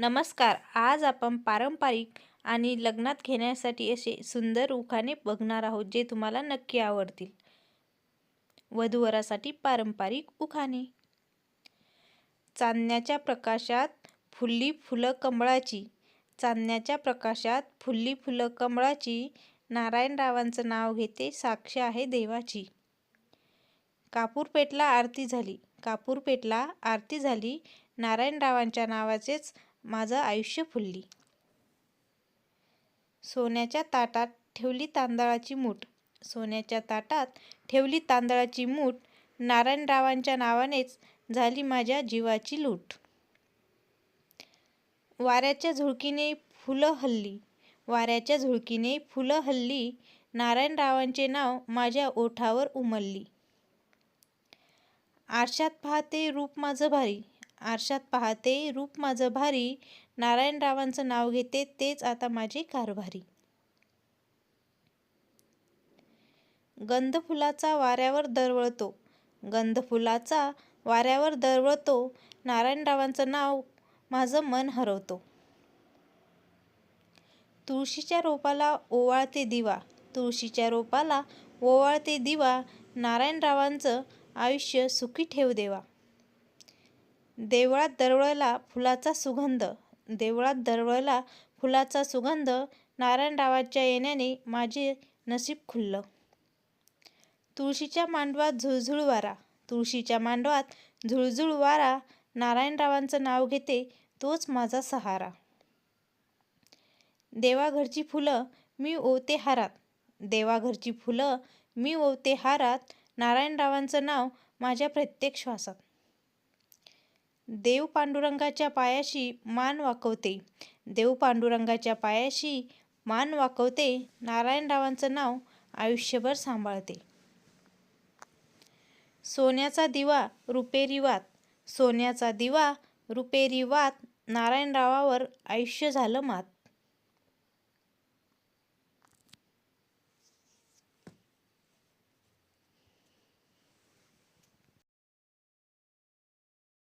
नमस्कार. आज आपण पारंपरिक आणि लग्नात घेण्यासाठी असे सुंदर उखाणे बघणार आहोत जे तुम्हाला नक्की आवडतील. वधूवरासाठी पारंपरिक उखाणे चांदण्याच्या प्रकाशात फुल्ली फुलं कमळाची चांदण्याच्या प्रकाशात फुल्ली फुलं कमळाची नारायणरावांचं नाव घेते साक्ष आहे देवाची. कापूर पेटला आरती झाली. कापूर पेटला आरती झाली. नारायणरावांच्या नावाचेच माझं आयुष्य फुलली. सोन्याच्या ताटात ठेवली तांदळाची मूठ. सोन्याच्या ताटात ठेवली तांदळाची मूठ नारायणरावांच्या नावानेच झाली माझ्या जीवाची लूट. वाऱ्याच्या झुळकीने फुलं हल्ली. वाऱ्याच्या झुळकीने फुलं हल्ली. नारायणरावांचे नाव माझ्या ओठावर उमलली. आरशात पाहते रूप माझं भारी. आरशात पाहते रूप माझं भारी नारायणरावांचं नाव घेते तेच आता माझी कारभारी. गंधफुलाचा वाऱ्यावर दरवळतो गंधफुलाचा वाऱ्यावर दरवळतो नारायणरावांचं नाव माझं मन हरवतो. तुळशीच्या रोपाला ओवाळते दिवा तुळशीच्या रोपाला ओवाळते दिवा नारायणरावांचं आयुष्य सुखी ठेव देवा. देवळात दरवळला फुलाचा सुगंध. देवळात दरवळला फुलाचा सुगंध. नारायणरावांच्या येण्याने माझे नशीब खुललं. तुळशीच्या मांडवात झुळझुळ वारा. तुळशीच्या मांडवात झुळझुळ वारा. नारायणरावांचं नाव घेते तोच माझा सहारा. देवाघरची फुलं मी ओवते हारात. देवाघरची फुलं मी ओवते हारात. नारायणरावांचं नाव माझ्या प्रत्येक श्वासात. देव पांडुरंगाच्या पायाशी मान वाकवते. देव पांडुरंगाच्या पायाशी मान वाकवते नारायणरावांचं नाव आयुष्यभर सांभाळते. सोन्याचा दिवा रुपेरी वात सोन्याचा दिवा रुपेरी वात नारायणरावावर आयुष्य झालं मात.